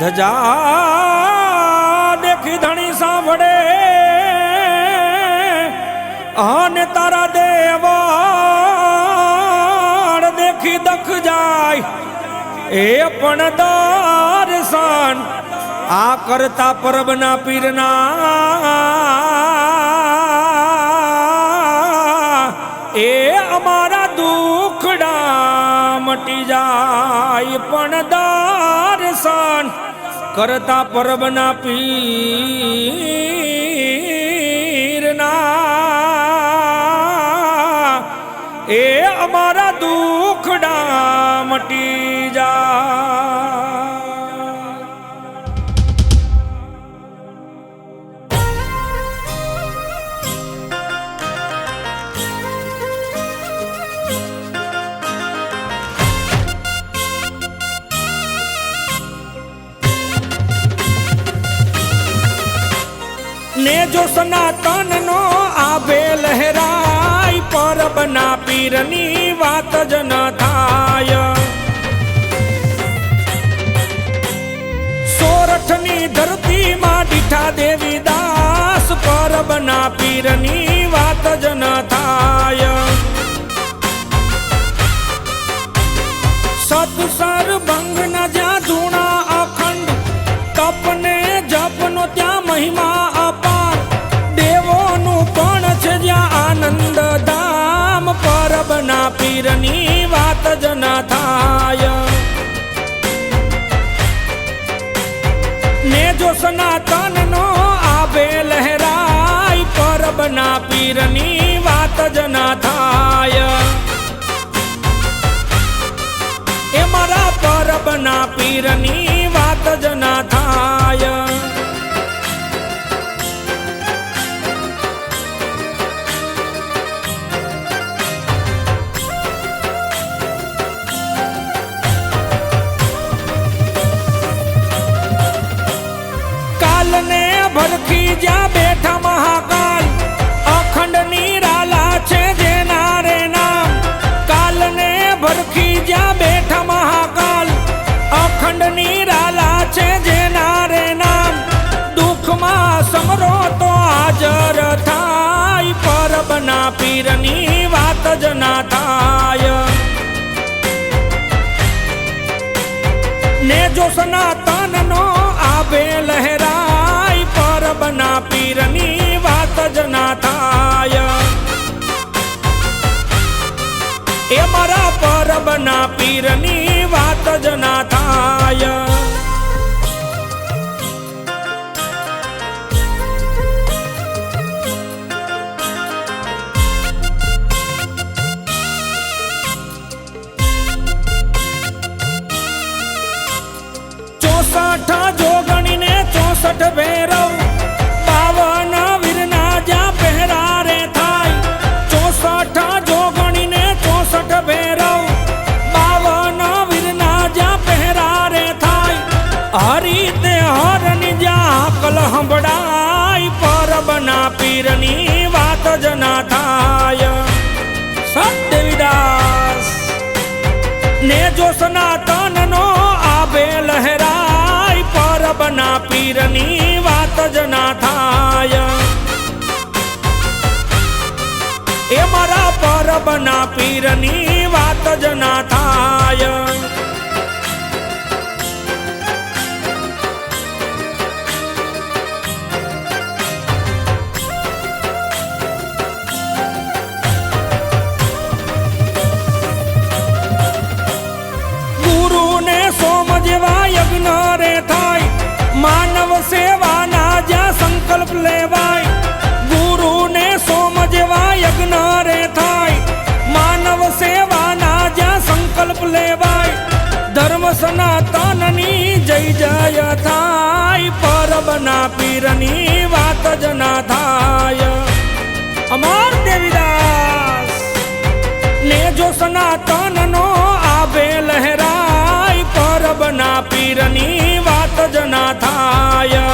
ધજા દેખી ધણી સાંભળે. અને તારા દેવાળ દેખી દખ જાય. એ પણ દર્શન આ કરતા પરબના પીરના. એ અમારા જાય પણ દારસાન કરતા પરબના પીરના. એ અમારા દુખડા મટી જાય ને જો સનાતન નો આભે લહેરાય પરબના પીરની વાત જ ન થાય સોરઠની ધરતીમાં દીઠા દેવી દાસ પરબના પીરની વાત જ ન થાય સતસર ભંગ પરબના પીરની વાત જ ના થાય એ મારા પરબના પીરની વાત જ ના થાય ભરખી જ્યાં ભરખી જ્યાં બેઠા મહાકાલ અખંડ નિરાલા છે જેના રે નામ. દુઃખમાં સમરો તો હાજર થાય, પરબના પીરની વાત જ ના થાય. ને જો સનાતન નો આભે લહેરાય, પરબના પીરની વાત જ ના થાય. એ મારા પરબના પીરની વાત જ ના થાય ચોસઠ પીરની વાત જ ના થાય. એ મારા પરબના પીરની વાત જ ના થાય. પરબના પીરની વાત જ ના થાય. અમાર દેવીદાસ ને જો સનાતન નો આભે લહેરાય પરબના પીરની વાત જ ના થાય.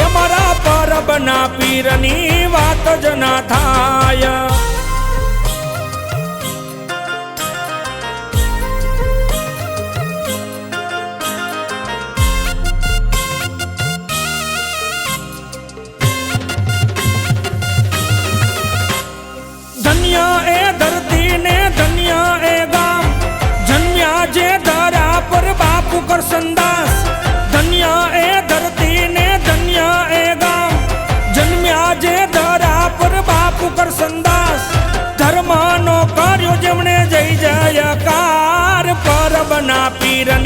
એ મારા પરબના પીરની વાત જ ના થાય.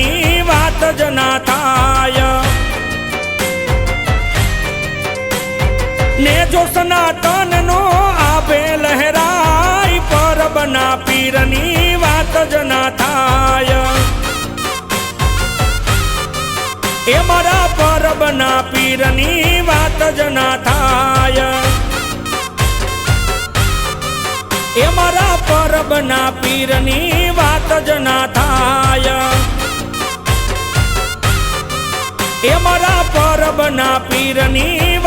પીરની વાત જ ના થાય. ને જો સનાતન નો આપે લહેરાય પરબના પીરની વાત જ ના થાય. એ મારા પરબના પીરની વાત જ ના થાય. એ મારા પરબના પીરની વાત જ ના થાય. ના પીરની